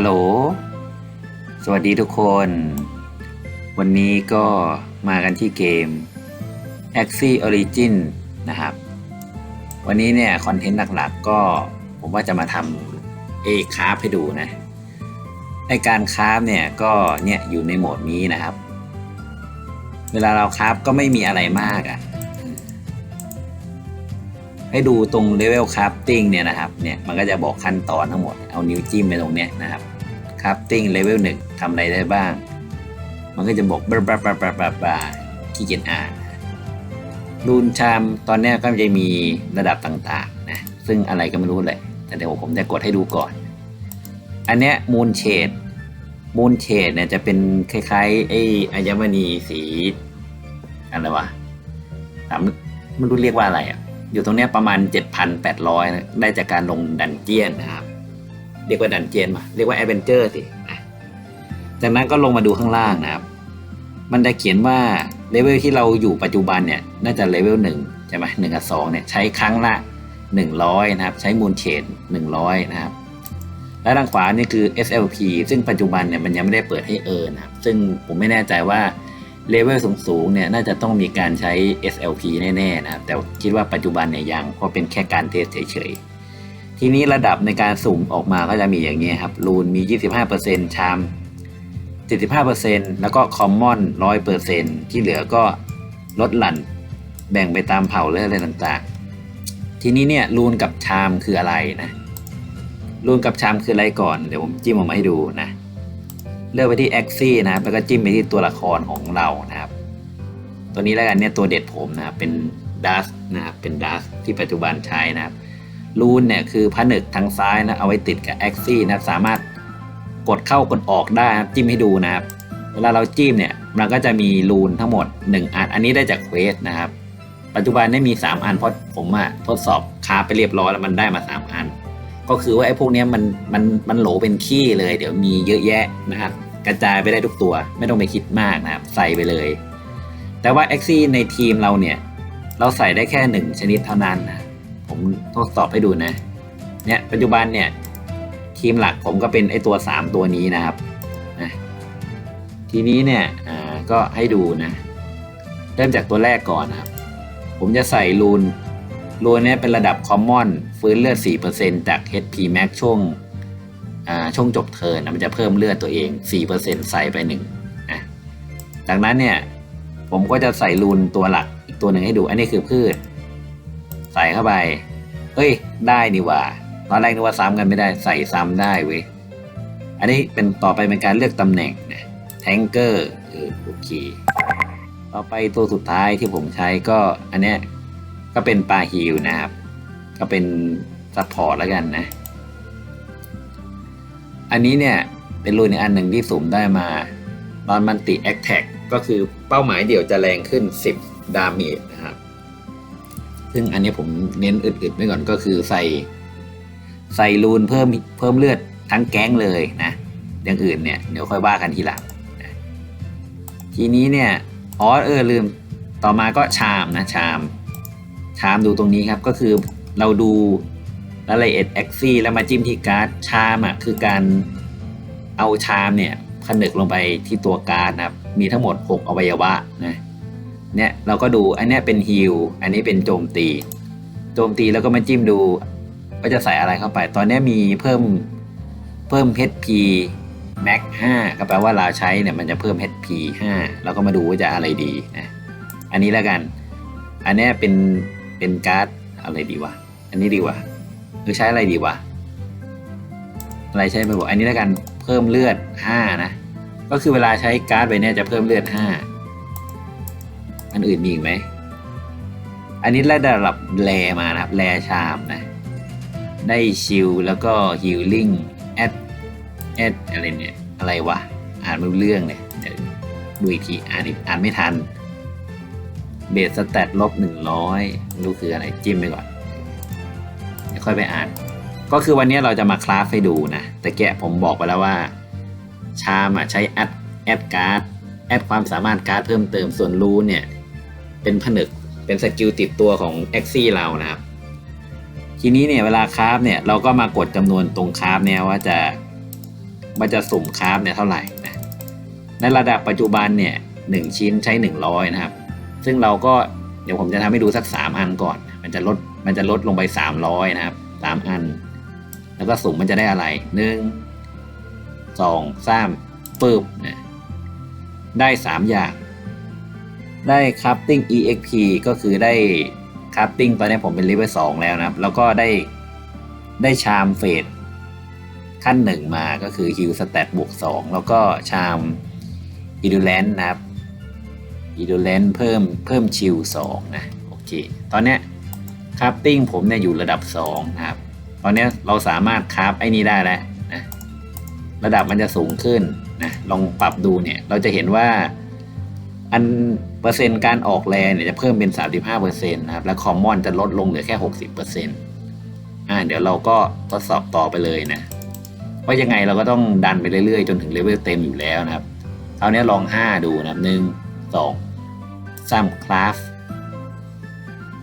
ฮัลโหล สวัสดีทุกคน วันนี้ก็มากันที่เกม Axie Origin นะครับ วันนี้เนี่ยคอนเทนต์หลักๆก็ผมว่าจะมาทำเอคาร์ให้ดูนะในการคราฟเนี่ยก็เนี่ยอยู่ในโหมดนี้นะครับ เวลาเราคราฟก็ไม่มีอะไรมากอะ่ะ ให้ดูตรงเลเวลคราฟติ้งเนี่ยนะครับเนี่ยมันก็จะบอกขั้นตอนทั้งหมดเอานิ้วจิ้มไปตรงเนี้ยนะครับคราฟติ้งเลเวลหนึ่งทำอะไรได้บ้าง มันก็จะบอกบลาบลาบลาบลาบลาบขี้เกียจอ่านรูนชามตอนนี้ก็จะมีระดับต่างๆนะซึ่งอะไรก็ไม่รู้เลยแต่เดี๋ยวผมจะกดให้ดูก่อน อันเนี้ยมูนเชดมูนเชดเนี่ยจะเป็นคล้ายๆไอ้อัญมณีสีอะไรวะถามไม่รู้เรียกว่าอะไรอะ อยู่ตรงนี้ประมาณ 7,800นะได้จากการลงดันเจียนนะครับ เรียกว่าดันเจียนมาเรียกว่าแอดเวนเจอร์สิจากนั้นก็ลงมาดูข้างล่างนะครับ มันได้เขียนว่าเลเวลที่เราอยู่ปัจจุบันเนี่ยน่าจะเลเวลหนึ่งใช่ไหมหนึ่งกับสองเนี่ยใช้ครั้งละ 100 นะครับ ใช้มูลเชน100 นะครับ และทางขวานี่คือ SLP ซึ่งปัจจุบันเนี่ยมันยังไม่ได้เปิดให้เออนะครับ ซึ่งผมไม่แน่ใจว่า เลเวลสูงๆเนี่ยน่าจะต้องมีการใช้ SLP แน่ๆนะครับ แต่คิดว่าปัจจุบันเนี่ยยังเพราะเป็นแค่การเทสเฉยๆ ทีนี้ระดับในการสุ่มออกมาก็จะมีอย่างนี้ครับรูนมี 25%ชาม75%แล้วก็คอมมอน 100%ที่เหลือก็ลดหลั่นแบ่งไปตามเผ่าหรืออะไรต่างๆ ทีนี้เนี่ยรูนกับชามคืออะไรนะรูนกับชามคืออะไรก่อน เดี๋ยวผมจิ้มออกมาให้ดูนะ เลือกไปที่ Axie นะครับ แล้วก็จิ้มไปที่ตัวละครของเรานะครับ ตัวนี้แล้วกันเนี่ยตัวเด็ดผมนะครับ เป็นดัสนะครับ เป็นดัสที่ปัจจุบันใช้นะครับ รูนเนี่ยคือผนึกทางซ้ายนะ เอาไว้ติดกับ Axie นะครับ สามารถกดเข้ากดออกได้นะครับ จิ้มให้ดูนะครับ เวลาเราจิ้มเนี่ย มันก็จะมีรูนทั้งหมด 1 อัน อันนี้ได้จากเควสนะครับ ปัจจุบันได้มี 3 อันเพราะผมอะทดสอบคาไปเรียบร้อยแล้วมันได้มา 3 อัน ก็คือว่าไอ้พวกนี้มันมันมันโหลเป็นขี้เลย เดี๋ยวมีเยอะแยะนะครับกระจายไปได้ทุกตัว ไม่ต้องไปคิดมากนะครับ ใส่ไปเลย แต่ว่า a x ซี่ในทีมเราเนี่ย เราใส่ได้แค่หนึ่งชนิดเท่านั้นนะผมทดสอบให้ดูนะ เนี่ยปัจจุบันเนี่ยทีมหลักผมก็เป็นไอตัว 3 ตัวนี้นะครับนะทีนี้เนี่ยอ่าก็ให้ดูนะ เริ่มจากตัวแรกก่อนนะครับ ผมจะใส่รูน รูนเนี่ยเป็นระดับคอมมอนฟื้นเลือด 4%จาก HP Max ช่วงช่วงจบเทิร์นนะมันจะเพิ่มเลือดตัวเอง 4%ใส่ไปหนึ่งนะจากนั้นเนี่ย ผมก็จะใส่รูนตัวหลักอีกตัวหนึ่งให้ดู อันนี้คือพืช ใส่เข้าไปเฮ้ย ได้นี่ว่า ตอนแรกนึกว่าซ้ำกันไม่ได้ใส่ซ้ำได้เว้ย อันนี้เป็นต่อไปเป็นการเลือกตำแหน่งนะแทงเกอร์โอเค ต่อไปตัวสุดท้ายที่ผมใช้ก็อันเนี้ย ก็เป็นปลาฮิลนะครับ ก็เป็นซัพพอร์ตแล้วกันนะ อันนี้เนี่ยเป็นรูนอีกอันหนึ่งที่สุ่มได้มาตอนมันติแอคแท็กก็คือเป้าหมายเดี่ยวจะแรงขึ้น 10 ดาเมจนะครับ ซึ่งอันนี้ผมเน้นอึดๆไว้ก่อนก็คือใส่ใส่รูนเพิ่มเพิ่มเลือดทั้งแก๊งเลยนะอย่างอื่นเนี่ยเดี๋ยวค่อยว่ากันทีหลังนะทีนี้เนี่ยอ๋อเออลืมต่อมาก็ชามนะชาม ชามดูตรงนี้ครับก็คือเราดูรายละเอียดแอคซี่แล้วมาจิ้มที่การ์ดชามอะคือการเอาชามเนี่ยผนึกลงไปที่ตัวการ์ดนะครับมีทั้งหมด 6 อวัยวะนะเนี่ยเราก็ดูอันนี้เป็นฮิลอันนี้เป็นโจมตี โจมตีแล้วก็มาจิ้มดูว่าจะใส่อะไรเข้าไป ตอนนี้มีเพิ่มเพิ่ม HP Max 5ก็แปลว่าเราใช้เนี่ยมันจะเพิ่ม HP 5เราก็มาดูว่าจะอะไรดีนะอันนี้แล้วกัน อันนี้เป็น เป็นการ์ดอะไรดีวะ อันนี้ดีวะหรือใช้อะไรดีวะ อะไรใช้ไปบอกอันนี้แล้วกันเพิ่มเลือด5นะ ก็คือเวลาใช้การ์ดไปเนี่ยจะเพิ่มเลือด5อันอื่นมีอีกไหม อันนี้ได้ระดับแรมานะครับแรชามนะ ได้ชิลแล้วก็ฮิลลิ่งแอดแอดอะไรเนี่ย อะไรวะ อ่านไม่รู้เรื่องเลยดูอีกทีอ่านอ่านไม่ทัน เบสสแตทลบหนึ่งร้อยไม่รู้คืออะไรจิ้มไปก่อนเดี๋ยวค่อยไปอ่าน ก็คือวันนี้เราจะมาคลาสให้ดูนะ แต่แกะผมบอกไปแล้วว่า ชามอะใช้แอดแอดการ์ดแอดความสามารถการ์ดเพิ่มเติมส่วนรูเนี่ย เป็นผนึกเป็นสกิลติดตัวของ a x ซี่เรานะครับ ทีนี้เนี่ยเวลาคราฟเนี่ยเราก็มากดจำนวนตรงคราฟเนี่ยว่าจะมันจะสุ่มคราฟเนี่ยเท่าไหร่นะในระดับปัจจุบันเนี่ยหนึ่งชิ้นใช้หนึ่งร้อยนะครับ ซึ่งเราก็เดี๋ยวผมจะทำให้ดูสักสามอันก่อน มันจะลดมันจะลดลงไปสามร้อยนะครับสามอัน แล้วก็สุ่มมันจะได้อะไรหนึ่งสองสามปึ๊บนะได้สามอย่าง ได้คัพติ้ง exp ก็คือได้คัพติ้งตอนนี้ผมเป็นเลเวลสองแล้วนะครับ แล้วก็ได้ได้ชามเฟสขั้นหนึ่งมาก็คือฮิวสแตทบวกสองแล้วก็ชามอีดูแลนนะครับ อีดูเลนเพิ่มเพิ่มชิล2นะโอเคตอนนี้คราฟติ้งผมเนี่ยอยู่ระดับ2นะครับตอนนี้เราสามารถคราฟไอ้นี้ได้แล้วนะระดับมันจะสูงขึ้นนะลองปรับดูเนี่ยเราจะเห็นว่าอันเปอร์เซ็นต์การออกแรงเนี่ยจะเพิ่มเป็น 35%นะครับและคอมมอนจะลดลงเหลือแค่ 60%อ่าเดี๋ยวเราก็ทดสอบต่อไปเลยนะว่ายังไงเราก็ต้องดันไปเรื่อยๆ จนถึงเลเวลเต็มอยู่แล้วนะครับเอาเนี้ลอง 5 ดูนะหนึ่งสอง ซัมคลาฟ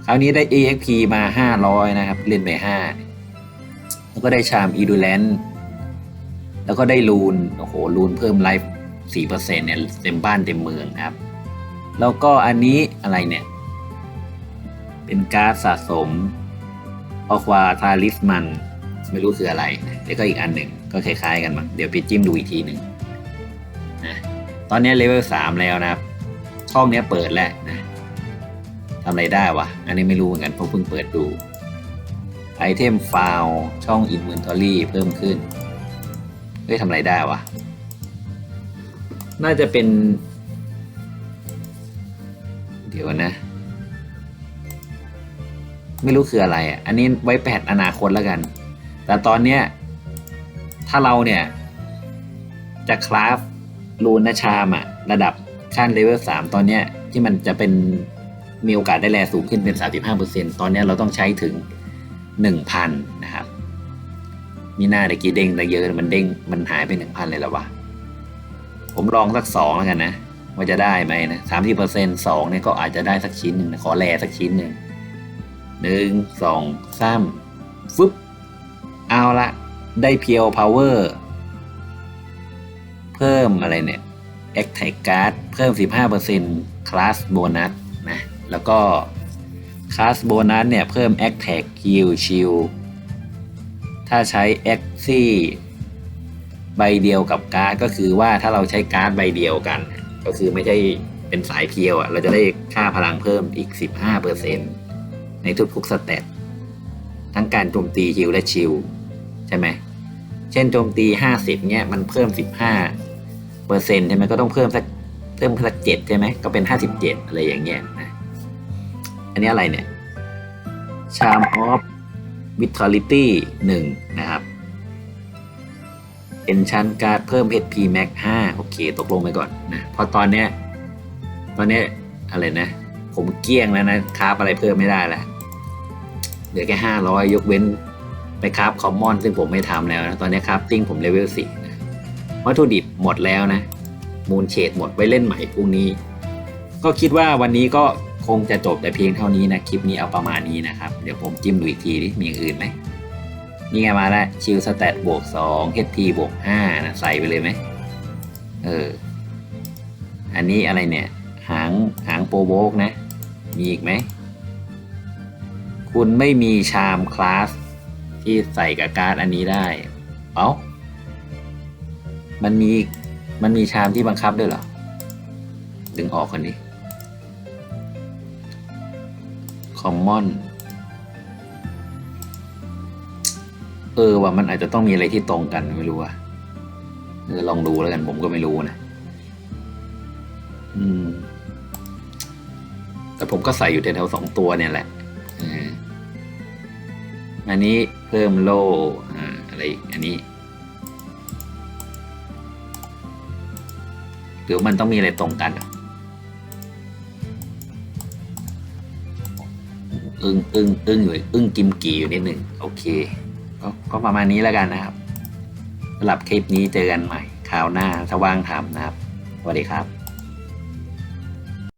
คราวนี้ได้ EXP มา 500 นะครับ เล่นไป 5 แล้วก็ได้ชามอีดูแลนแล้วก็ได้ลูน โอ้โห ลูนเพิ่มไลฟ์4%เนี่ยเต็มบ้านเต็มเมืองครับ แล้วก็อันนี้อะไรเนี่ย เป็นการ์ดสะสมอควาทาลิสมัน ไม่รู้คืออะไรแล้วก็อีกอันหนึ่งก็คล้ายๆกันมั้งเดี๋ยวไปจิ้มดูอีกทีหนึ่งนะตอนนี้เลเวล3แล้วนะครับ ช่องนี้เปิดแล้วนะทำอะไรได้วะ อันนี้ไม่รู้เหมือนกันเพราะเพิ่งเปิดดูไอเทมฟาวช่อง Inventory เพิ่มขึ้นเฮ้ยทำอะไรได้วะ น่าจะเป็น เดี๋ยวนะ ไม่รู้คืออะไรอะ อันนี้ไว้แปดอนาคตแล้วกัน แต่ตอนเนี้ย ถ้าเราเนี่ย จะคราฟรูนชามอะระดับ ขั้นเลเวลสามตอนเนี้ยที่มันจะเป็นมีโอกาสได้แลสูงขึ้นเป็น 35%ตอนเนี้ยเราต้องใช้ถึง 1,000 นะครับ มีหน้าตะกี้เด้งตะเยอะมันเด้งมันหายไป 1,000 เลยหรอวะ ผมลองสักสองแล้วกันนะ ว่าจะได้ไหมนะสามสิบเปอร์เซ็นต์สองเนี่ยก็อาจจะได้สักชิ้นหนึ่งนะขอแลสักชิ้นหนึ่งหนึ่งสองสามฟึบเอาละได้เพียวพาวเวอร์ เพิ่มอะไรเนี่ย a c t a g Card เพิ่ม 15% Class Bonus นะแล้วก็ Class Bonus เนี่ยเพิ่ม a c t a g Heal Shield ถ้าใช้ a x i ใบเดียวกับการ์ดก็คือว่าถ้าเราใช้การ์ดใบเดียวกัน ก็คือไม่ใช่เป็นสายเพียวอะเราจะได้ค่าพลังเพิ่มอีก 15%ในทุกๆสเตตทั้งการโจมตีฮิลและชิลใช่ไหมเช่นโจมตี 50เนี่ยมันเพิ่ม 15 เปอร์เซ็นต์ใช่ไหมก็ต้องเพิ่มสักเพิ่มสักเจ็ดใช่ไหมก็เป็น57อะไรอย่างเงี้ยนะอันนี้อะไรเนี่ย Charm of Vitality 1นะครับเป็นชันการ์ดเพิ่ม HP Max 5 โอเค ตกลงไปก่อนนะเพราะตอนเนี้ยตอนเนี้ยอะไรนะ ผมเกี้ยงแล้วนะคราฟอะไรเพิ่มไม่ได้แล้วเหลือแค่ห้าร้อยยกเว้นไปคราฟคอมมอนซึ่งผมไม่ทำแล้วนะ ตอนนี้คราฟติ้งผมเลเวลสี่น วัตถุดิบหมดแล้วนะ มูลเชดหมดไว้เล่นใหม่พรุ่งนี้ ก็คิดว่าวันนี้ก็คงจะจบแต่เพียงเท่านี้นะ คลิปนี้เอาประมาณนี้นะครับ เดี๋ยวผมจิ้มดูอีกทีดิมีอย่างอื่นไหมนี่ไงมาแล้วชิลสแตทบวกสองเฮตีบวกห้านะใส่ไปเลยไหมเออ อันนี้อะไรเนี่ย หางหางโปรโบกนะ มีอีกไหม คุณไม่มีชามคลาสที่ใส่กับการ์ดอันนี้ได้ เอ้า มันมีมันมีชามที่บังคับด้วยเหรอ ดึงออกคนนี้คอมมอน เออว่ามันอาจจะต้องมีอะไรที่ตรงกันไม่รู้อะเออลองดูแล้วกันผมก็ไม่รู้นะ อืม แต่ผมก็ใส่อยู่แถวๆสองตัวเนี่ยแหละอออันนี้เพิ่มโล่อ่าอะไรอันนี้ หรือมันต้องมีอะไรตรงกันออึ้งอึ้งอึ้งอยู่อึ้งกิมกี่อยู่นิดหนึ่งโอเคก็ก็ประมาณนี้แล้วกันนะครับสำหรับคลิปนี้เจอกันใหม่คราวหน้าถ้าว่างทำนะครับ สวัสดีครับ